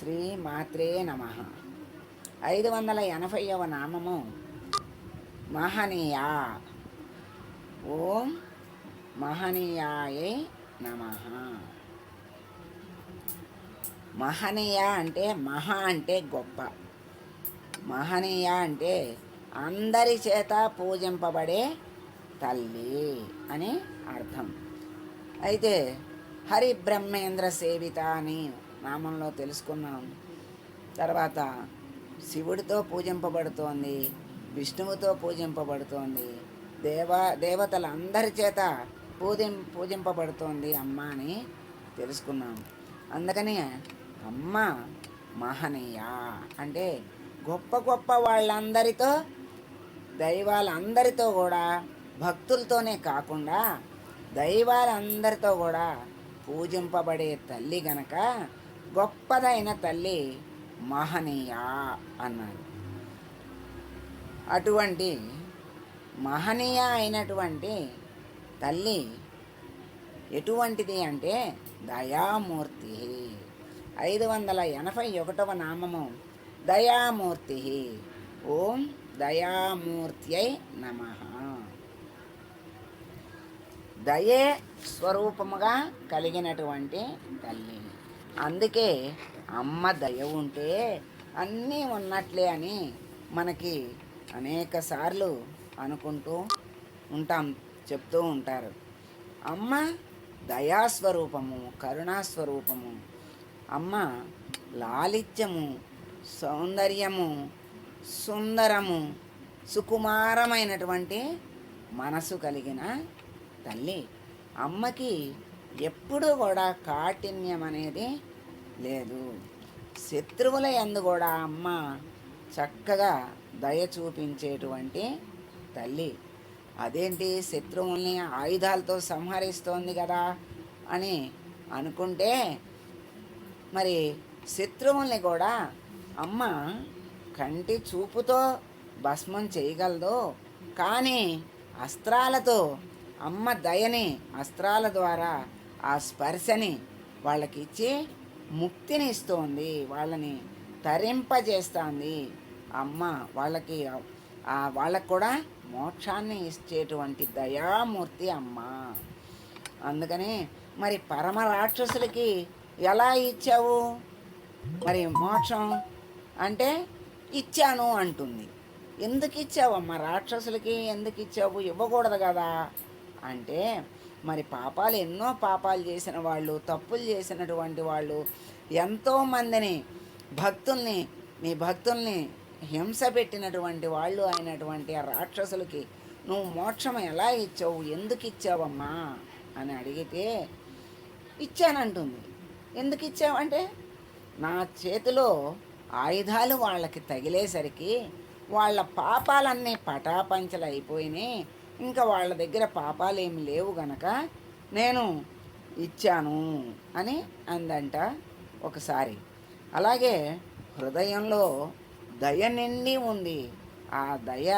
శ్రీ మాత్రే నమ. ఐదు వందల ఎనభైవ నామము మహనీయ. ఓం మహనీయాయే నమ. మహనీయ అంటే మహా అంటే గొప్ప. మహనీయ అంటే అందరి చేత పూజింపబడే తల్లి అని అర్థం. అయితే హరి బ్రహ్మేంద్ర సేవిత అని నామంలో తెలుసుకున్నాం. తర్వాత శివుడితో పూజింపబడుతోంది విష్ణువుతో పూజింపబడుతోంది దేవ దేవతలందరి చేత పూజిం పూజింపబడుతోంది అమ్మ అని తెలుసుకున్నాం. అందుకని అమ్మ మహనీయ అంటే గొప్ప గొప్ప వాళ్ళందరితో దైవాలందరితో కూడా భక్తులతోనే కాకుండా దైవాలందరితో కూడా పూజింపబడే తల్లి గనక గొప్పదైన తల్లి మహనీయ అన్నారు అటువంటి మహనీయ అయినటువంటి తల్లి ఎటువంటిది అంటే దయామూర్తి. ఐదు వందల ఎనభై ఒకటవ నామము దయామూర్తి. ఓం దయామూర్త్యై నమ. దయే స్వరూపముగా కలిగినటువంటి తల్లి. అందుకే అమ్మ దయ ఉంటే అన్నీ ఉన్నట్లే అని మనకి అనేక సార్లు అనుకుంటూ ఉంటాం చెప్తూ ఉంటారు. అమ్మ దయాస్వరూపము కరుణాస్వరూపము. అమ్మ లాలిత్యము సౌందర్యము సుందరము సుకుమారమైనటువంటి మనసు కలిగిన తల్లి. అమ్మకి ఎప్పుడూ కూడా కాఠిన్యం అనేది లేదు. శత్రువుల యందు కూడా అమ్మ చక్కగా దయ చూపించేటువంటి తల్లి. అదేంటి? శత్రువుల్ని ఆయుధాలతో సంహరిస్తోంది కదా అని అనుకుంటే మరి శత్రువుల్ని కూడా అమ్మ కంటి చూపుతో భస్మం చేయగలదు కానీ అస్త్రాలతో అమ్మ దయని అస్త్రాల ద్వారా ఆ స్పర్శని వాళ్ళకిచ్చి ముక్తిని ఇస్తోంది వాళ్ళని తరింపజేస్తుంది. అమ్మ వాళ్ళకి వాళ్ళకు కూడా మోక్షాన్ని ఇచ్చేటువంటి దయామూర్తి అమ్మ. అందుకని మరి పరమ రాక్షసులకి ఎలా ఇచ్చావు? మరి మోక్షం అంటే ఇచ్చాను అంటుంది. ఎందుకు అమ్మ రాక్షసులకి? ఎందుకు ఇచ్చావు ఇవ్వకూడదు కదా. అంటే మరి పాపాలు ఎన్నో పాపాలు చేసిన వాళ్ళు తప్పులు చేసినటువంటి వాళ్ళు ఎంతోమందిని భక్తుల్ని నీ భక్తుల్ని హింస పెట్టినటువంటి వాళ్ళు అయినటువంటి ఆ రాక్షసులకి నువ్వు మోక్షం ఎలా ఇచ్చావు ఎందుకు ఇచ్చావమ్మా అని అడిగితే ఇచ్చానంటుంది. ఎందుకు ఇచ్చావంటే నా చేతిలో ఆయుధాలు వాళ్ళకి తగిలేసరికి వాళ్ళ పాపాలన్నీ పటాపంచలు అయిపోయినాయి ఇంకా వాళ్ళ దగ్గర పాపాలు ఏమి లేవు గనక నేను ఇచ్చాను అని అందంట ఒకసారి. అలాగే హృదయంలో దయ నిండి ఉంది. ఆ దయ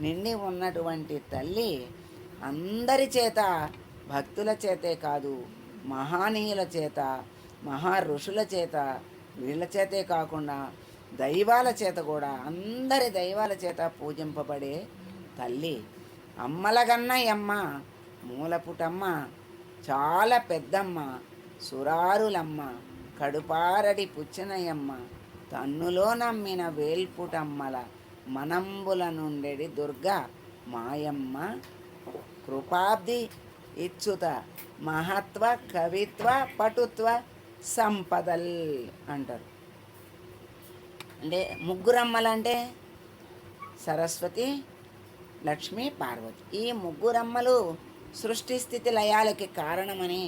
నిండి ఉన్నటువంటి తల్లి అందరి చేత భక్తుల చేతే కాదు మహానీయుల చేత మహా ఋషుల చేత వీళ్ళ చేతే కాకుండా దైవాల చేత కూడా అందరి దైవాల చేత పూజింపబడే తల్లి. అమ్మలగన్నయ్యమ్మ మూలపుటమ్మ చాలా పెద్దమ్మ సురారులమ్మ కడుపారడి పుచ్చనయమ్మ తన్నులో నమ్మిన వేల్పుటమ్మల మనంబుల నుండెడి దుర్గ మాయమ్మ కృపాబ్ది ఇచ్చుత మహత్వ కవిత్వ పటుత్వ సంపదల్ అంటారు. అంటే ముగ్గురమ్మలంటే సరస్వతి లక్ష్మీ పార్వతి. ఈ ముగ్గురమ్మలు సృష్టి స్థితి లయాలకి కారణమని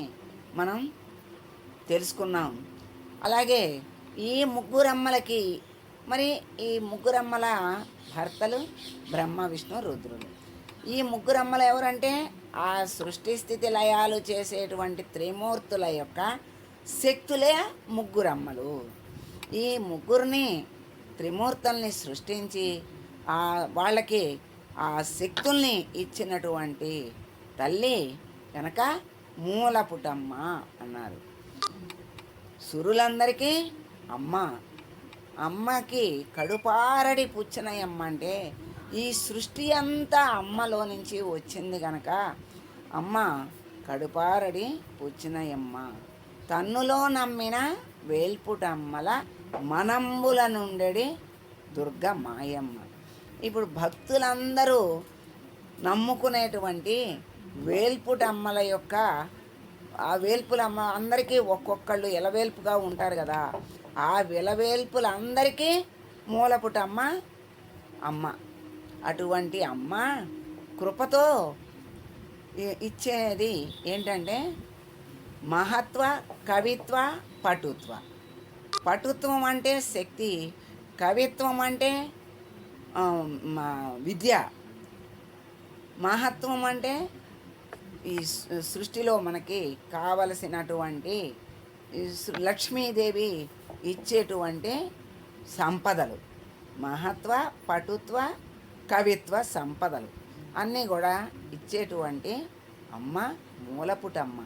మనం తెలుసుకున్నాం. అలాగే ఈ ముగ్గురమ్మలకి మరి ఈ ముగ్గురమ్మల భర్తలు బ్రహ్మ విష్ణు రుద్రులు. ఈ ముగ్గురమ్మలు ఎవరంటే ఆ సృష్టి స్థితి లయాలు చేసేటువంటి త్రిమూర్తుల యొక్క శక్తులే ముగ్గురమ్మలు. ఈ ముగ్గురిని త్రిమూర్తుల్ని సృష్టించి వాళ్ళకి ఆ శక్తుల్ని ఇచ్చినటువంటి తల్లి కనుక మూల పుటమ్మ అన్నారు. సురులందరికీ అమ్మ. అమ్మకి కడుపారడి పుచ్చనయమ్మ అంటే ఈ సృష్టి అంతా అమ్మలో నుంచి వచ్చింది గనక అమ్మ కడుపారడి పుచ్చినయమ్మ. తన్నులో నమ్మిన వేల్పుటమ్మల మనంబుల నుండెడి దుర్గ మాయమ్మ. ఇప్పుడు భక్తులందరూ నమ్ముకునేటువంటి వేల్పుటమ్మల యొక్క ఆ వేల్పులమ్మ అందరికీ ఒక్కొక్కళ్ళు ఎలవేల్పుగా ఉంటారు కదా. ఆ విలవేల్పులందరికీ మూలపుటమ్మ అమ్మ. అటువంటి అమ్మ కృపతో ఇచ్చేది ఏంటంటే మహత్వ కవిత్వ పటుత్వ. పటుత్వం అంటే శక్తి కవిత్వం అంటే విద్య మహత్వం అంటే ఈ సృష్టిలో మనకి కావలసినటువంటి లక్ష్మీదేవి ఇచ్చేటువంటి సంపదలు. మహత్వ పటుత్వ కవిత్వ సంపదలు. అన్నీ కూడా ఇచ్చేటువంటి అమ్మ మూలపుటమ్మ.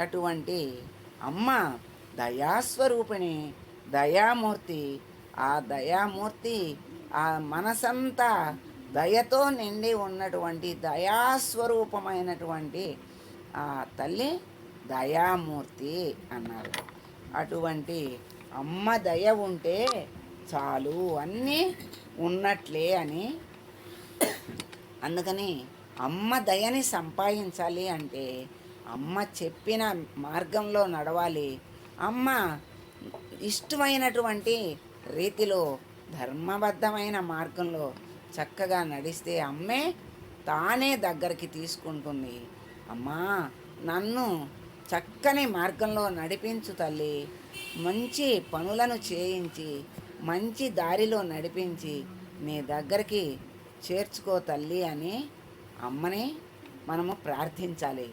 అటువంటి అమ్మ దయాస్వరూపిణి దయామూర్తి. ఆ దయామూర్తి ఆ మనసంతా దయతో నిండి ఉన్నటువంటి దయాస్వరూపమైనటువంటి ఆ తల్లి దయామూర్తి అన్నారు. అటువంటి అమ్మ దయ ఉంటే చాలు అన్నీ ఉన్నట్లే అని. అందుకని అమ్మ దయని సంపాదించాలి అంటే అమ్మ చెప్పిన మార్గంలో నడవాలి. అమ్మ ఇష్టమైనటువంటి రీతిలో ధర్మబద్ధమైన మార్గంలో చక్కగా నడిస్తే అమ్మే తానే దగ్గరికి తీసుకుంటుంది. అమ్మా నన్ను చక్కని మార్గంలో నడిపించు తల్లి. మంచి పనులను చేయించి మంచి దారిలో నడిపించి నీ దగ్గరికి చేర్చుకో తల్లి అని అమ్మని మనము ప్రార్థించాలి.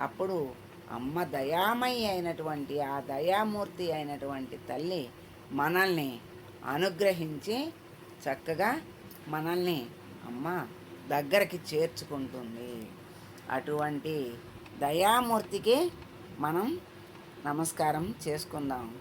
అప్పుడు అమ్మ దయామయి అయినటువంటి ఆ దయామూర్తి అయినటువంటి తల్లి మనల్ని అనుగ్రహించి చక్కగా మనల్ని అమ్మ దగ్గరికి చేర్చుకుంటుంది. అటువంటి దయామూర్తికి మనం నమస్కారం చేసుకుందాం.